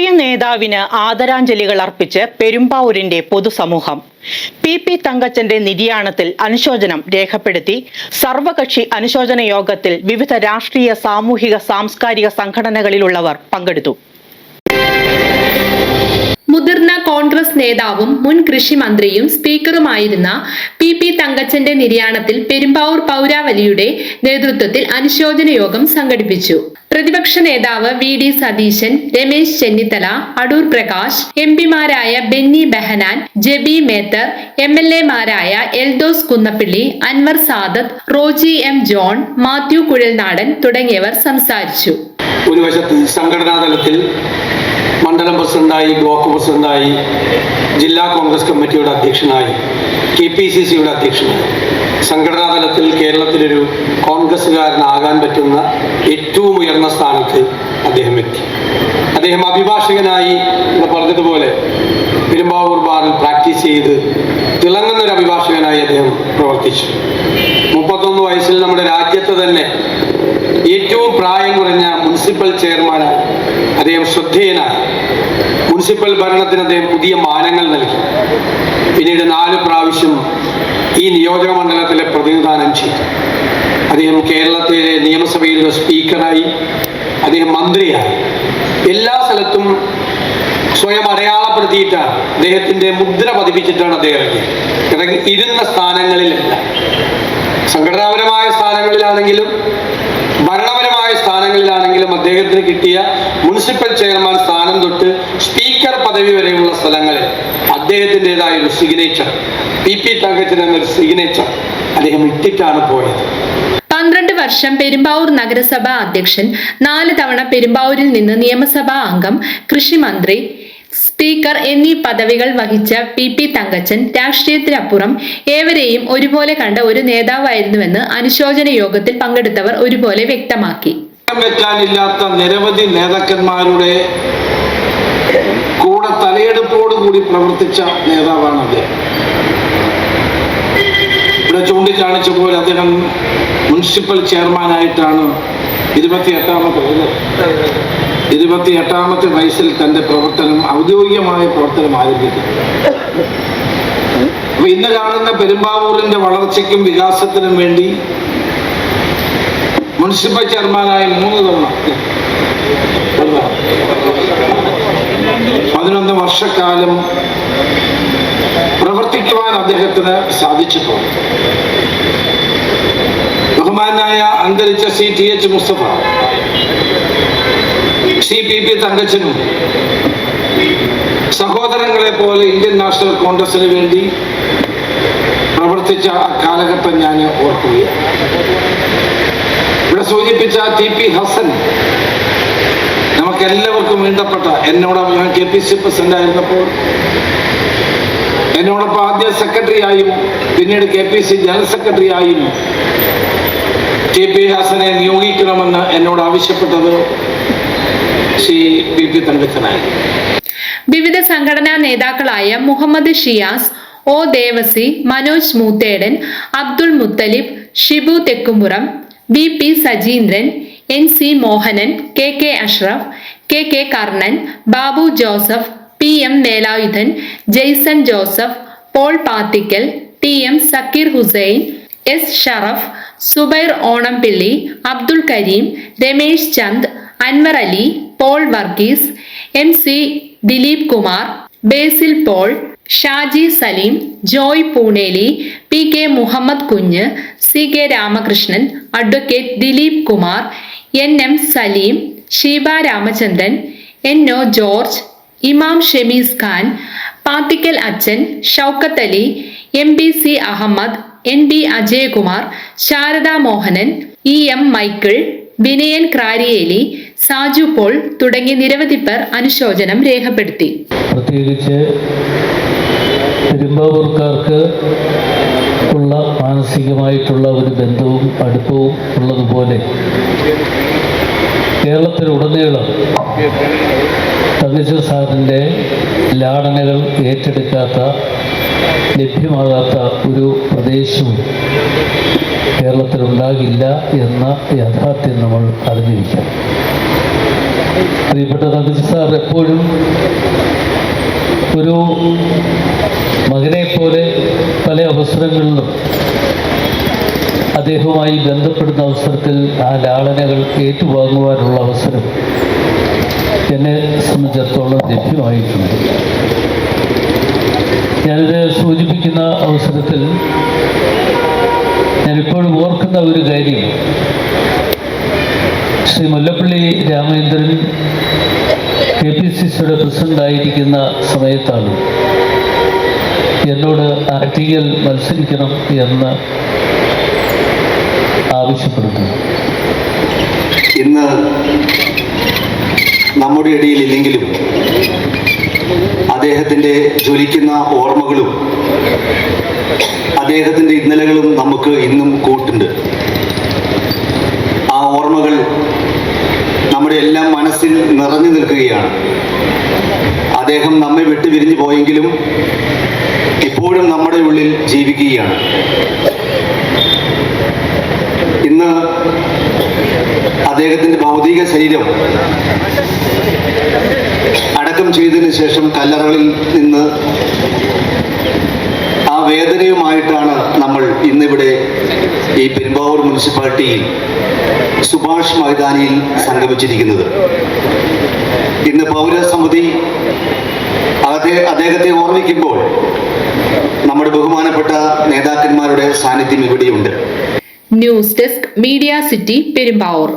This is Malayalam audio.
പ്രിയ നേതാവിന് ആദരാഞ്ജലികൾ അർപ്പിച്ച് പെരുമ്പാവൂരിന്റെ പൊതുസമൂഹം. പി പി തങ്കച്ചന്റെ നിര്യാണത്തിൽ അനുശോചനം രേഖപ്പെടുത്തി. സർവകക്ഷി അനുശോചന യോഗത്തിൽ വിവിധ രാഷ്ട്രീയ സാമൂഹിക സാംസ്കാരിക സംഘടനകളിലുള്ളവർ പങ്കെടുത്തു. മുതിർന്ന കോൺഗ്രസ് നേതാവും മുൻ കൃഷി മന്ത്രിയും സ്പീക്കറുമായിരുന്ന പി പി തങ്കച്ചന്റെ നിര്യാണത്തിൽ പെരുമ്പാവൂർ പൗരാവലിയുടെ നേതൃത്വത്തിൽ അനുശോചന യോഗം സംഘടിപ്പിച്ചു. പ്രതിപക്ഷ നേതാവ് V D Satheesan Ramesh Chennithala Adoor Prakash M പിമാരായ Benny Behanan Jebi Mather M L എമാരായ എൽദോസ് കുന്നപ്പിള്ളി അൻവർ സാദത്ത് റോജി എം ജോൺ മാത്യു കുഴൽനാടൻ തുടങ്ങിയവർ സംസാരിച്ചു. ഒരു വശത്ത് സംഘടനാ തലത്തിൽ മണ്ഡലം പ്രസിഡന്റായി ബ്ലോക്ക് പ്രസിഡന്റായി ജില്ലാ കോൺഗ്രസ് കമ്മിറ്റിയുടെ അധ്യക്ഷനായി കെ പി സി സിയുടെ അധ്യക്ഷനായി. സംഘടനാ തലത്തിൽ കേരളത്തിലൊരു കോൺഗ്രസ്സുകാരനാകാൻ പറ്റുന്ന ഏറ്റവും ഉയർന്ന സ്ഥാനത്ത് അദ്ദേഹം എത്തി. അദ്ദേഹം അഭിഭാഷകനായി എന്ന് പറഞ്ഞതുപോലെ പെരുമ്പാവൂർ ബാറിൽ പ്രാക്ടീസ് ചെയ്ത് തിളങ്ങുന്ന ഒരു അഭിഭാഷകനായി അദ്ദേഹം പ്രവർത്തിച്ചു. മുപ്പത്തൊന്ന് വയസ്സിൽ നമ്മുടെ രാജ്യത്ത് തന്നെ ഏറ്റവും പ്രായം കുറഞ്ഞ മുനിസിപ്പൽ ചെയർമാനായി അദ്ദേഹം ശ്രദ്ധേയനായി. മുനിസിപ്പൽ ഭരണത്തിന് അദ്ദേഹം പുതിയ മാനങ്ങൾ നൽകി. പിന്നീട് നാല് പ്രാവശ്യം ഈ നിയോജക മണ്ഡലത്തിലെ പ്രതിനിധാനം ചെയ്തു. അദ്ദേഹം കേരളത്തിലെ നിയമസഭയിലെ സ്പീക്കറായി അദ്ദേഹം മന്ത്രിയായി. എല്ലാ സ്ഥലത്തും സ്വയം അടയാളപ്പെടുത്തിയിട്ടാണ് അദ്ദേഹത്തിന്റെ മുദ്ര പതിപ്പിച്ചിട്ടാണ് അദ്ദേഹം ഇരുന്ന സ്ഥാനങ്ങളിലല്ല. സംഘടനാപരമായ സ്ഥാനങ്ങളിലാണെങ്കിലും ഭരണപരമായ സ്ഥാനങ്ങളിലാണെങ്കിലും അദ്ദേഹത്തിന് കിട്ടിയ മുനിസിപ്പൽ ചെയർമാൻ സ്ഥാനം തൊട്ട് സ്പീക്കർ പദവി വരെയുള്ള സ്ഥലങ്ങളിൽ അദ്ദേഹത്തിന്റെതായ ഒരു സിഗ്നേച്ചർ പി പി തങ്കച്ചൻ എന്നൊരു സിഗ്നേച്ചർ അദ്ദേഹം ഇട്ടിട്ടാണ് പോയത്. പന്ത്രണ്ട് വർഷം പെരുമ്പാവൂർ നഗരസഭാ അധ്യക്ഷൻ നാല് തവണ പെരുമ്പാവൂരിൽ നിന്ന് നിയമസഭാ അംഗം കൃഷിമന്ത്രി സ്പീക്കർ എന്നീ പദവികൾ വഹിച്ച പി പി തങ്കച്ചൻ രാഷ്ട്രീയത്തിനപ്പുറം ഏവരെയും ഒരുപോലെ കണ്ട ഒരു നേതാവായിരുന്നുവെന്ന് അനുശോചന യോഗത്തിൽ പങ്കെടുത്തവർ ഒരുപോലെ വ്യക്തമാക്കി. പകരം വെക്കാനില്ലാത്ത നിരവധി നേതാക്കന്മാരുടെ കൂടെ തലയെടുപ്പോട് കൂടി പ്രവർത്തിച്ച നേതാവാണ് അദ്ദേഹം. ഇവിടെ ചൂണ്ടിക്കാണിച്ച പോലെ അദ്ദേഹം മുനിസിപ്പൽ ചെയർമാനായിട്ടാണ് ഇരുപത്തി എട്ടാമത്തെ ഇരുപത്തി എട്ടാമത്തെ വയസ്സിൽ തന്റെ പ്രവർത്തനം ഔദ്യോഗികമായ പ്രവർത്തനം ആരംഭിക്കുന്നത് അപ്പൊ ഇന്ന് കാണുന്ന പെരുമ്പാവൂരിന്റെ വളർച്ചയ്ക്കും വികാസത്തിനും വേണ്ടി മുനിസിപ്പൽ ചെയർമാനായി മൂന്ന് തവണ. പതിനൊന്ന് വർഷക്കാലം പ്രവർത്തിക്കുവാൻ അദ്ദേഹത്തിന് സാധിച്ചിട്ടുണ്ട്. ബഹുമാനായ അന്തരിച്ച C T H Mustafa C P P തങ്കച്ചനും സഹോദരങ്ങളെ പോലെ ഇന്ത്യൻ നാഷണൽ കോൺഗ്രസിന് വേണ്ടി പ്രവർത്തിച്ച കാലഘട്ടം ഞാൻ ഓർക്കുകയാണ്. സൂചിപ്പിച്ച ടി പി ഹസൻ. നമുക്ക് എല്ലാവർക്കും വേണ്ടപ്പെട്ട എന്നോട് ഞാൻ കെ പി സി പ്രസിഡന്റ് ആയിരുന്നപ്പോൾ എന്നോടൊപ്പം ആദ്യം സെക്രട്ടറി ആയും പിന്നീട് K P C general secretary ആയും ടി പി ഹസനെ നിയോഗിക്കണമെന്ന് എന്നോട് ആവശ്യപ്പെട്ടത് ശ്രീ പി പി തങ്കച്ചനായിരുന്നു വിവിധ സംഘടനാ നേതാക്കളായ Muhammad Shiyas O Devasi Manoj Moothedan Abdul Muthalib Shibu Thekkumpuram V P Sajeendran N C Mohanan K K Ashraf K K Karnan Babu Joseph P M Velayudhan Jaison Joseph Paul Pathikkal T M Zakir Hussain S Sharaf Subair Onampilly Abdul Kareem Ramesh Chand Anwar Ali Paul Varghese M C Dileep Kumar Basil Paul Shaji Salim Joy Poonely P K Muhammad Kunju C K Ramakrishnan advocate Dileep Kumar N M Saleem Sheeba Ramachandran N O George Imam Shemees Khan Pathikkal അച്ഛൻ Shoukath Ali M B C Ahammed N B Ajayakumar Sharada Mohanan E M Michael Vinayan Krariyeli Saju Paul തുടങ്ങി നിരവധി പേർ അനുശോചനം രേഖപ്പെടുത്തി. പ്രത്യേകിച്ച് പെരുമ്പാവൂർക്കാർക്ക് ഉള്ള മാനസികമായിട്ടുള്ള ഒരു ബന്ധവും അടുപ്പവും ഉള്ളതുപോലെ കേരളത്തിലുടനീളം തദ്ദേശ സാറിന്റെ ലാടനകൾ ഏറ്റെടുക്കാത്ത ലഭ്യമാകാത്ത ഒരു പ്രദേശവും കേരളത്തിലുണ്ടാകില്ല എന്ന യാഥാർത്ഥ്യം നമ്മൾ അറിഞ്ഞിരിക്കാം പ്രിയപ്പെട്ട തദ്ദേശ സാർ എപ്പോഴും ഒരു അവസരങ്ങളിലും അദ്ദേഹവുമായി ബന്ധപ്പെടുന്ന അവസരത്തിൽ ആ ലാളനകൾ ഏറ്റുവാങ്ങുവാനുള്ള അവസരം എന്നെ സംബന്ധിച്ചിടത്തോളം ലഭ്യമായിട്ടുണ്ട്. ഞാനിത് സൂചിപ്പിക്കുന്ന അവസരത്തിൽ ഞാനിപ്പോഴും ഓർക്കുന്ന ഒരു കാര്യം. Shri Mullappally Ramachandran K P C സിയുടെ സമയത്താണ് എന്നോട് ആർട്ടികൽ മത്സരിക്കണം എന്ന് ആവശ്യപ്പെടുന്നു. ഇന്ന് നമ്മുടെ ഇടയിൽ ഇല്ലെങ്കിലും അദ്ദേഹത്തിന്റെ ജ്വലിക്കുന്ന ഓർമ്മകളും അദ്ദേഹത്തിന്റെ ഇന്നലകളും നമുക്ക് ഇന്നും കൂട്ടുണ്ട്. ആ ഓർമ്മകൾ നമ്മുടെ എല്ലാം മനസ്സിൽ നിറഞ്ഞു നിൽക്കുകയാണ്. അദ്ദേഹം നമ്മെ വിട്ടുപിരിഞ്ഞു പോയെങ്കിലും ഇപ്പോഴും നമ്മുടെ ഉള്ളിൽ ജീവിക്കുകയാണ്. ഇന്ന് അദ്ദേഹത്തിന്റെ ഭൗതിക ശരീരം അടക്കം ചെയ്തതിന് ശേഷം കല്ലറകളിൽ നിന്ന് ആ വേദനയുമായിട്ടാണ് നമ്മൾ ഇന്നിവിടെ ഈ പെരുമ്പാവൂർ മുനിസിപ്പാലിറ്റിയിൽ സുഭാഷ് മൈതാനിയിൽ സംഗമിച്ചിരിക്കുന്നത്. ഇന്ന് പൗരസമിതി അദ്ദേഹത്തെ ഓർമ്മിക്കുമ്പോൾ നമ്മുടെ ബഹുമാനപ്പെട്ട നേതാക്കന്മാരുടെ സാന്നിധ്യം ഇവിടെയുണ്ട്. News desk media city Perumbavoor.